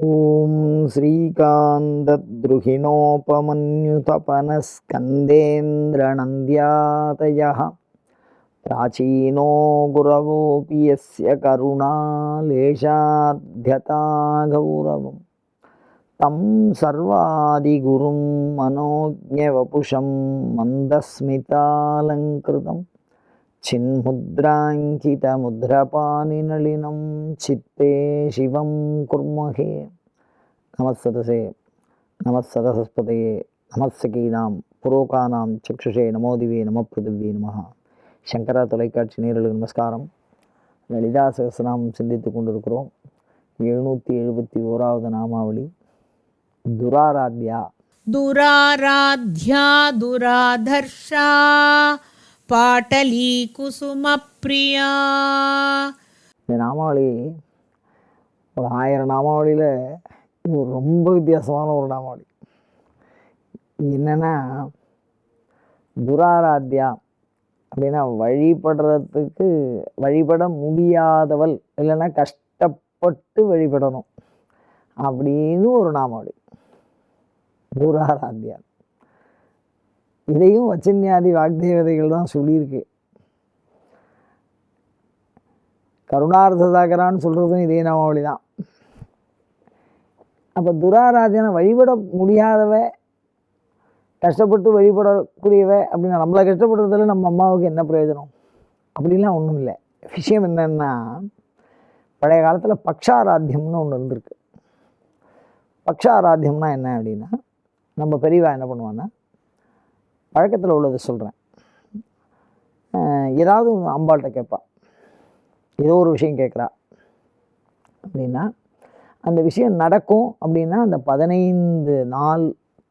ॐ श्रीकान्तद्रुहिणोपमन्युतपनस्कन्देन्द्रनन्द्यातयः प्राचीनो गुरवोऽपि यस्य करुणालेशाध्यता गौरवं तं सर्वादिगुरुं मनोज्ञवपुषं मन्दस्मितालङ्कृतं சின்முத்ராங்கிதமுத்ரபாணிநளினம் சித்தே சிவம் குர்மகே. நமஸ்வதசே நமஸ்வதசஸ்பதையே நமஸ்கீனாம் புரோகானாம் சக்ஷுஷே நமோதிவே நம பிருதிவே நம சங்கரா தொலைக்காட்சி நேரலுக்கு நமஸ்காரம். லலிதா சகசநாமம் சிந்தித்து கொண்டிருக்கிறோம். எழுநூற்றி எழுபத்தி ஓராவது நாமாவளி. துராராத்யா. துராராத்யா துராதர்ஷா. பாட்டலி குசுமப்ரியா இந்த நாமாவளி ஒரு ஆயிரம் நாமாவளியில் இது ரொம்ப வித்தியாசமான ஒரு நாமாவளி. என்னென்னா துராராத்தியா அப்படின்னா வழிபடுறதுக்கு வழிபட முடியாதவள் இல்லைன்னா கஷ்டப்பட்டு வழிபடணும் அப்படின்னு ஒரு நாமாவளி. துராராத்தியா இதையும் வச்சன்யாதி வாக்தேவதைகள் தான் சொல்லியிருக்கு. கருணார்த்ததாகரான்னு சொல்கிறதும் இதே நாமாவளி தான். அப்போ துராராஜனை வழிபட முடியாதவ கஷ்டப்பட்டு வழிபடக்கூடியவ அப்படின்னா நம்மளை கஷ்டப்படுறதுல நம்ம அம்மாவுக்கு என்ன பிரயோஜனம்? அப்படிலாம் ஒன்றும் இல்லை. விஷயம் என்னென்னா பழைய காலத்தில் பக்ஷாராத்தியம்னு ஒன்று இருந்திருக்கு. பக்ஷாராத்தியம்னா என்ன அப்படின்னா நம்ம பெரியவா என்ன பண்ணுவான்னா பழக்கத்தில் உள்ளதை சொல்கிறேன் ஏதாவது அம்பாள்கிட்ட கேட்பா. ஏதோ ஒரு விஷயம் கேட்குறா. அப்படின்னா அந்த விஷயம் நடக்கும் அப்படின்னா அந்த பதினைந்து நாள்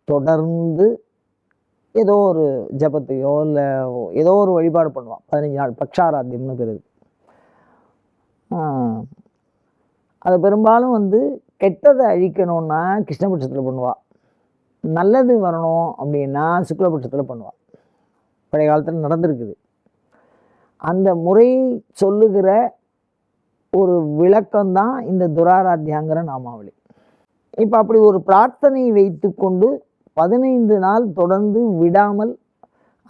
தொடர்ந்து ஏதோ ஒரு ஜபத்தையோ இல்லை ஏதோ ஒரு வழிபாடு பண்ணுவான். பதினஞ்சு நாள் பக்ஷாராத்தியம்னு பேர் அது பெரும்பாலும் வந்து கெட்டதை அழிக்கணும்னா கிருஷ்ணபட்சத்தில் பண்ணுவாள் நல்லது வரணும் அப்படின்னா சுக்லபட்சத்தில் பண்ணுவாள் பழைய காலத்தில் நடந்திருக்குது. அந்த முறை சொல்லுகிற ஒரு விளக்கம்தான் இந்த துராராத்தியாங்கிற நாமாவளி. இப்போ அப்படி ஒரு பிரார்த்தனை வைத்துக்கொண்டு பதினைந்து நாள் தொடர்ந்து விடாமல்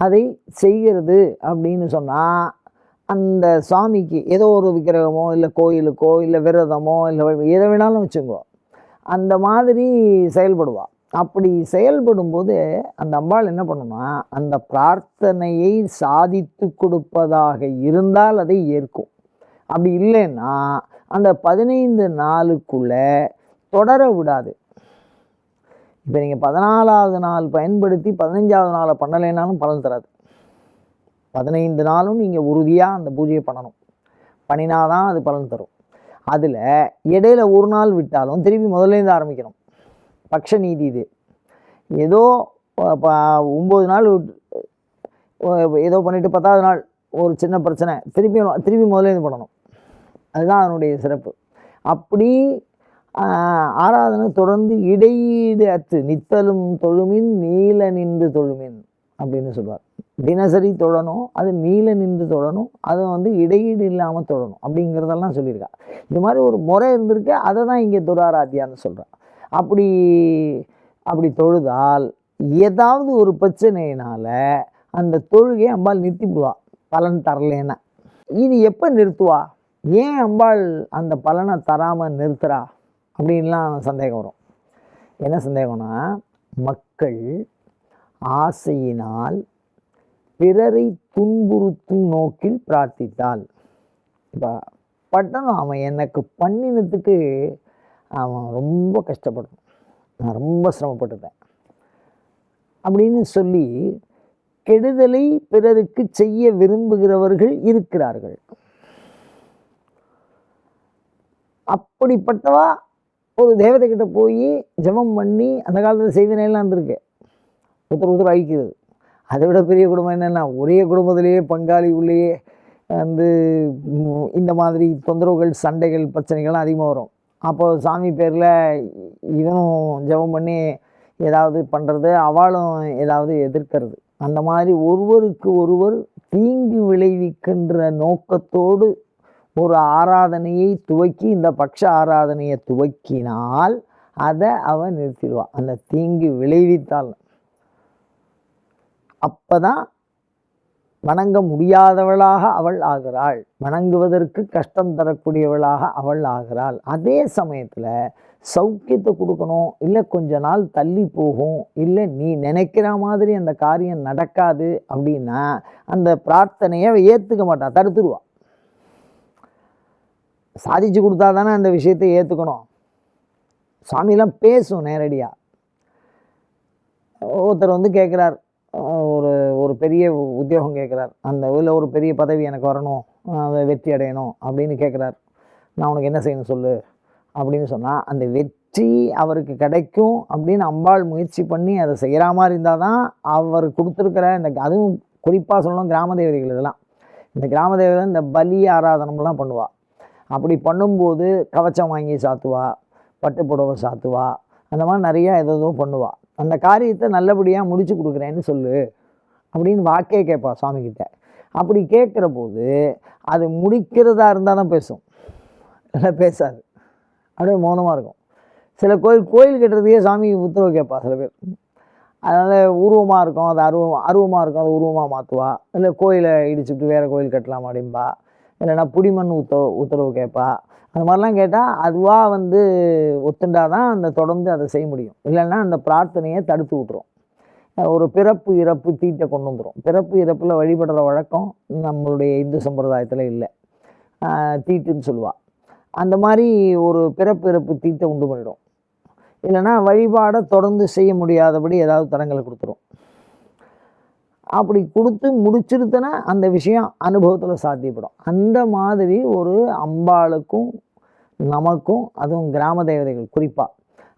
அதை செய்கிறது அப்படின்னு சொன்னால் அந்த சுவாமிக்கு ஏதோ ஒரு விக்கிரகமோ இல்லை கோயிலுக்கோ இல்லை விரதமோ இல்லை எதை வேணாலும் வச்சுக்கோ அந்த மாதிரி செயல்படுவாள் அப்படி செயல்படும்போது அந்த அம்பாள் என்ன பண்ணுமா அந்த பிரார்த்தனையை சாதித்து கொடுப்பதாக இருந்தால் அதை ஏற்கும். அப்படி இல்லைன்னா அந்த பதினைந்து நாளுக்குள்ளே தொடர விடாது. இப்போ நீங்கள் பதினாலாவது நாள் பயன்படுத்தி பதினஞ்சாவது நாளை பண்ணலைனாலும் பலன் தராது. பதினைந்து நாளும் நீங்கள் உறுதியாக அந்த பூஜையை பண்ணணும். பண்ணினா தான் அது பலன் தரும். அதில் இடையில ஒரு நாள் விட்டாலும் திருப்பி முதல்லேருந்து ஆரம்பிக்கணும். பக்ஷ நீதி இது. ஏதோ ப- ஒம்பது நாள் ஏதோ பண்ணிவிட்டு பத்தாவது நாள் ஒரு சின்ன பிரச்சனை திருப்பி திருப்பி இது பண்ணணும். அதுதான் அதனுடைய சிறப்பு. அப்படி ஆராதனை தொடர்ந்து இடையீடு அற்று நித்தலும் தொழுமின் நீல நின்று தொழுமின் அப்படின்னு சொல்லுவார் தினசரி தொடணும் அது நீல நின்று தொடணும் அது வந்து இடையீடு இல்லாமல் தொடணும் அப்படிங்கிறதெல்லாம் சொல்லியிருக்கா. இது மாதிரி ஒரு முறை இருந்திருக்கு அதை தான் இங்கே துராராத்தியான்னு சொல்கிறேன் அப்படி அப்படி தொழுதால் ஏதாவது ஒரு பிரச்சனையினால் அந்த தொழுகையை அம்பாள் நிறுத்திவிடுவா. பலன் தரலேன்னா. இது எப்போ நிறுத்துவா? ஏன் அம்பாள் அந்த பலனை தராமல் நிறுத்துறா? அப்படின்லாம் சந்தேகம் வரும். என்ன சந்தேகம்னா மக்கள் ஆசையினால் பிறரை துன்புறுத்தும் நோக்கில் பிரார்த்தித்தாள் இப்போ பட்டணம் அவன் எனக்கு பண்ணினதுக்கு அவன் ரொம்ப கஷ்டப்படணும் நான் ரொம்ப சிரமப்பட்டுட்டேன். அப்படின்னு சொல்லி கெடுதலை பிறருக்கு செய்ய விரும்புகிறவர்கள் இருக்கிறார்கள். அப்படிப்பட்டவா ஒரு தேவதை கிட்ட போய் ஜெபம் பண்ணி அந்த காலத்தில் செய்வினையெல்லாம் இருந்திருக்கு. ஒருத்தர் ஒருத்தர் அழிக்கிறது. அதை விட பெரிய குடும்பம் என்னென்னா ஒரே குடும்பத்திலேயே பங்காளி உள்ளேயே வந்து இந்த மாதிரி தொந்தரவுகள் சண்டைகள் பிரச்சனைகள்லாம் அதிகமாக வரும். அப்போது சாமி பேரில் இவனும் ஜெபம் பண்ணி ஏதாவது பண்ணுறது அவளும் ஏதாவது எதிர்க்கிறது. அந்த மாதிரி ஒருவருக்கு ஒருவர் தீங்கு விளைவிக்கின்ற நோக்கத்தோடு ஒரு ஆராதனையை துவக்கி இந்த பட்ச ஆராதனையை துவக்கினால் அதை அவன் நிறுத்திடுவாள் அந்த தீங்கு விளைவித்தால். அப்போ தான் வணங்க முடியாதவளாக அவள் ஆகிறாள். வணங்குவதற்கு கஷ்டம் தரக்கூடியவளாக அவள் ஆகிறாள். அதே சமயத்தில் சௌக்கியத்தை கொடுக்கணும் இல்லை கொஞ்ச நாள் தள்ளி போகும் இல்லை நீ நினைக்கிற மாதிரி அந்த காரியம் நடக்காது அப்படின்னா அந்த பிரார்த்தனையை ஏற்றுக்க மாட்டான் தடுத்துருவா. சாதிச்சு கொடுத்தா தானே அந்த விஷயத்தை ஏற்றுக்கணும் சாமிலாம் பேசும் நேரடியாக ஒருத்தர் வந்து கேட்குறார் ஒரு பெரிய உத்தியோகம் கேட்குறார். அந்த ஊரில் ஒரு பெரிய பதவி எனக்கு வரணும் அதை வெற்றி அடையணும் அப்படின்னு கேட்குறார். நான் உனக்கு என்ன செய்யணும் சொல்லு? அப்படின்னு சொன்னால் அந்த வெற்றி அவருக்கு கிடைக்கும் அப்படின்னு அம்பாள் முயற்சி பண்ணி அதை செய்கிற மாதிரி இருந்தால் தான் அவர் கொடுத்துருக்கிற இந்த அதுவும் குறிப்பாக சொல்லணும் கிராம தேவதைகள் இதெல்லாம். இந்த கிராம தேவதை இந்த பலி ஆராதனம்லாம் பண்ணுவாள் அப்படி பண்ணும்போது கவச்சம் வாங்கி சாத்துவா பட்டு புடவை சாத்துவா அந்த மாதிரி நிறையா எதோ பண்ணுவாள் அந்த காரியத்தை நல்லபடியாக முடிச்சு கொடுக்குறேன்னு சொல்லு. அப்படின்னு வாக்கே கேட்பா சுவாமிகிட்ட அப்படி கேட்குற போது அது முடிக்கிறதா இருந்தால் தான் பேசும். இல்லை பேசாது. அப்படியே மௌனமாக இருக்கும். சில கோயில் கோயில் கட்டுறதுக்கே சாமி உத்தரவு கேட்பா சில பேர். அதனால் உருவமாக இருக்கும் அது அருவம் அருவமாக இருக்கும் அதை உருவமாக மாற்றுவா இல்லை கோயிலை இடிச்சுட்டு வேறு கோயில் கட்டலாம் அப்படின்பா இல்லைன்னா புடிமண் உத்தரவு உத்தரவு கேட்பா. அந்த மாதிரிலாம் கேட்டால் அதுவாக வந்து ஒத்துண்டா தான் அந்த தொடர்ந்து அதை செய்ய முடியும். இல்லைன்னா அந்த பிரார்த்தனையை தடுத்து விட்ரும் ஒரு பிறப்பு இறப்பு தீட்டை கொண்டு வந்துடும் பிறப்பு இறப்பில் வழிபடுற வழக்கம் நம்மளுடைய இந்து சம்பிரதாயத்தில் இல்லை. தீட்டுன்னு சொல்லுவாள் அந்த மாதிரி ஒரு பிறப்பு இறப்பு தீட்டை உண்டு பண்ணிடும். இல்லைன்னா வழிபாடை தொடர்ந்து செய்ய முடியாதபடி ஏதாவது தடங்களை கொடுத்துரும். அப்படி கொடுத்து முடிச்சிருத்தனா அந்த விஷயம் அனுபவத்தில் சாத்தியப்படும். அந்த மாதிரி ஒரு அம்பாளுக்கும் நமக்கும் அதுவும் கிராம தேவதைகள் குறிப்பாக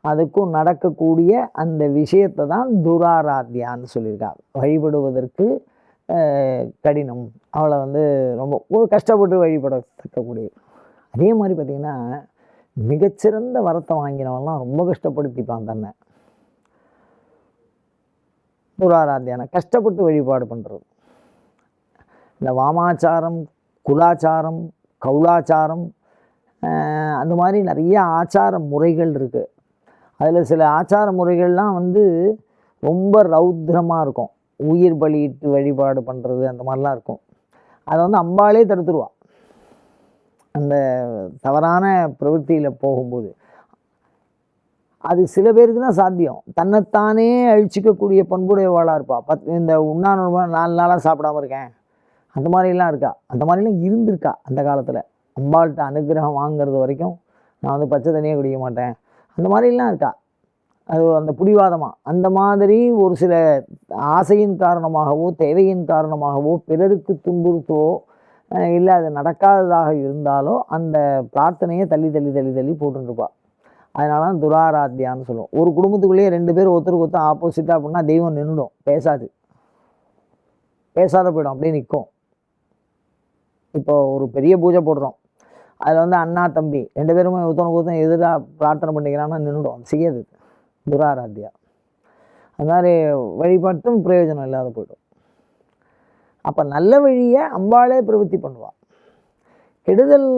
அதுக்கும் நடக்கக்கூடிய அந்த விஷயத்தை தான் துராராத்தியான்னு சொல்லியிருக்காங்க. வழிபடுவதற்கு கடினம். அவளை வந்து ரொம்ப ஒரு கஷ்டப்பட்டு வழிபடத்தக்கக்கூடிய அதே மாதிரி பார்த்திங்கன்னா மிகச்சிறந்த வரத்தை வாங்கினவன்லாம் ரொம்ப கஷ்டப்படுத்திப்பான் தன்னை. துராராத்தியான கஷ்டப்பட்டு வழிபாடு பண்ணுறது இந்த வாமாச்சாரம் குலாச்சாரம் கௌலாச்சாரம் அந்த மாதிரி நிறைய ஆச்சார முறைகள் இருக்குது அதில் சில ஆச்சார முறைகள்லாம் வந்து ரொம்ப ரௌத்ரமாக இருக்கும். உயிர் பலியிட்டு வழிபாடு பண்ணுறது அந்த மாதிரிலாம் இருக்கும். அதை வந்து அம்பாலே தடுத்துருவான் அந்த தவறான பிரவൃத்தியில் போகும்போது. அது சில பேருக்கு தான் சாத்தியம். தன்னைத்தானே அழிச்சிக்கக்கூடிய பண்புடையவாளாக இருப்பா. பத் இந்த உண்ணா நாலு நாளாக சாப்பிடாம இருக்கேன். அந்த மாதிரிலாம் இருக்கா. அந்த மாதிரிலாம் இருந்திருக்கா அந்த காலத்தில். அம்பாள்கிட்ட அனுகிரகம் வாங்குறது வரைக்கும் நான் வந்து பச்சை தண்ணியே குடிக்க மாட்டேன். அந்த மாதிரிலாம் இருக்கா? அது அந்த புடிவாதமாக அந்த மாதிரி ஒரு சில ஆசையின் காரணமாகவோ தேவையின் காரணமாகவோ பிறருக்கு துன்புறுத்தவோ இல்லை அது நடக்காததாக இருந்தாலோ அந்த பிரார்த்தனையை தள்ளி தள்ளி தள்ளி தள்ளி போட்டுருப்பா. அதனால தான் துராராத்தியான்னு சொல்லுவோம். ஒரு குடும்பத்துக்குள்ளேயே ரெண்டு பேர் ஒருத்தருக்கு ஒருத்தர் ஆப்போசிட்டாக அப்படின்னா தெய்வம் நின்றுடும் பேசாது. பேசாத போயிடும். அப்படியே நிற்கும் இப்போ ஒரு பெரிய பூஜை போடுறோம். அதில் வந்து அண்ணா தம்பி. ரெண்டு பேருமே ஒருத்தனுக்கு ஒருத்தன் எதிராக பிரார்த்தனை பண்ணிக்கிறான்னா நின்றுடும் செய்யாது துராராத்தியா. அது மாதிரி வழிபாட்டும் பிரயோஜனம் இல்லாத போயிடும். அப்போ நல்ல வழியை அம்பாளே பிரவൃத்தி பண்ணுவாள் கெடுதல்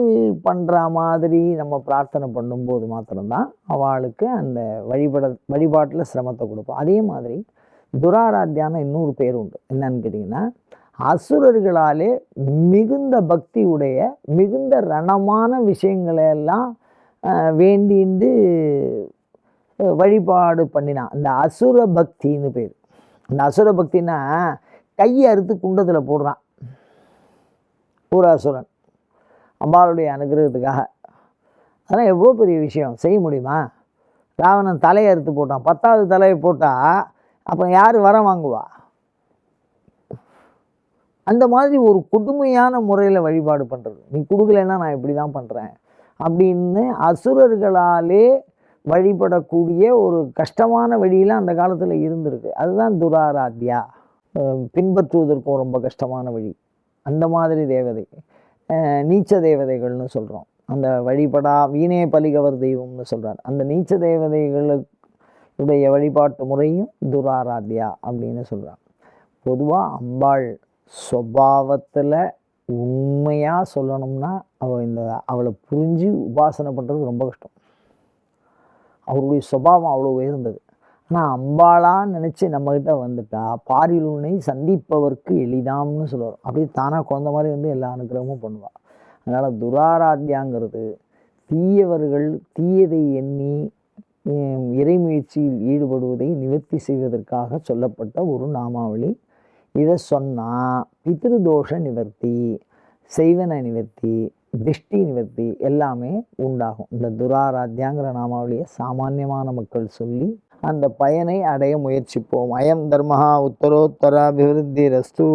பண்ணுற மாதிரி நம்ம பிரார்த்தனை பண்ணும்போது மாத்திரம்தான் அவளுக்கு அந்த வழிபட வழிபாட்டில் சிரமத்தை கொடுப்போம் அதே மாதிரி துராராத்தியான இன்னொரு பேர் உண்டு. என்னன்னு கேட்டிங்கன்னா அசுரர்களாலே மிகுந்த பக்தி உடைய மிகுந்த ரணமான விஷயங்களையெல்லாம் எல்லாம் வழிபாடு பண்ணினான் அந்த அசுர பக்தின்னு பேர். இந்த அசுர பக்தின்னா கையை அறுத்து குண்டத்தில் போடுறான். ஒரு அசுரன். அம்பாளுடைய அனுகிரகத்துக்காக. அதெல்லாம் எவ்வளோ பெரிய விஷயம். செய்ய முடியுமா? ராவணன் தலையை அறுத்து போட்டான். பத்தாவது தலையை போட்டால் அப்புறம் யார் வர வாங்குவா? அந்த மாதிரி ஒரு கொடுமையான முறையில் வழிபாடு பண்ணுறது நீ கொடுக்கலைன்னா நான் இப்படி தான் பண்ணுறேன் அப்படின்னு அசுரர்களாலே வழிபடக்கூடிய ஒரு கஷ்டமான வழியில் அந்த காலத்தில் இருந்திருக்கு. அதுதான் துராராத்யா. பின்பற்றுவதற்கும் ரொம்ப கஷ்டமான வழி. அந்த மாதிரி தேவதை. நீச்ச தேவதைகள்னு சொல்கிறோம் அந்த வழிபடா வீணே பலிகவர் தெய்வம்னு சொல்கிறார் அந்த நீச்ச தேவதைகளுடைய வழிபாட்டு முறையும் துராராத்யா அப்படின்னு சொல்கிறார் பொதுவாக அம்பாள் சுவாவத்தில் உண்மையாக சொல்லணும்னா அவள் இந்த அவளை புரிஞ்சு உபாசனை பண்ணுறது ரொம்ப கஷ்டம். அவருடைய சுபாவம் அவ்வளோ உயர்ந்தது. ஆனால் அம்பாளான்னு நினச்சி நம்மக்கிட்ட வந்துட்டா பாரிலுனை சந்திப்பவர்க்கு எளிதாம்னு சொல்லுவார். அப்படியே தானாக குழந்த மாதிரி வந்து எல்லா அனுக்கிரகமும் பண்ணுவாள் அதனால் துராராத்தியாங்கிறது தீயவர்கள் தீயதை எண்ணி இறைமுயற்சியில் ஈடுபடுவதை நிவர்த்தி செய்வதற்காக சொல்லப்பட்ட ஒரு நாமாவளி. இதை சொன்னால் பித்ருதோஷ நிவர்த்தி செய்வன நிவர்த்தி திருஷ்டி நிவர்த்தி எல்லாமே உண்டாகும். இந்த துராராத்தியாங்கிற நாமாவளியை சாமானியமான மக்கள் சொல்லி அந்த பயனை அடைய முயற்சிப்போம். அயம் தர்மஹா உத்தரோத்தர அபிவிருத்தி ரஸ்து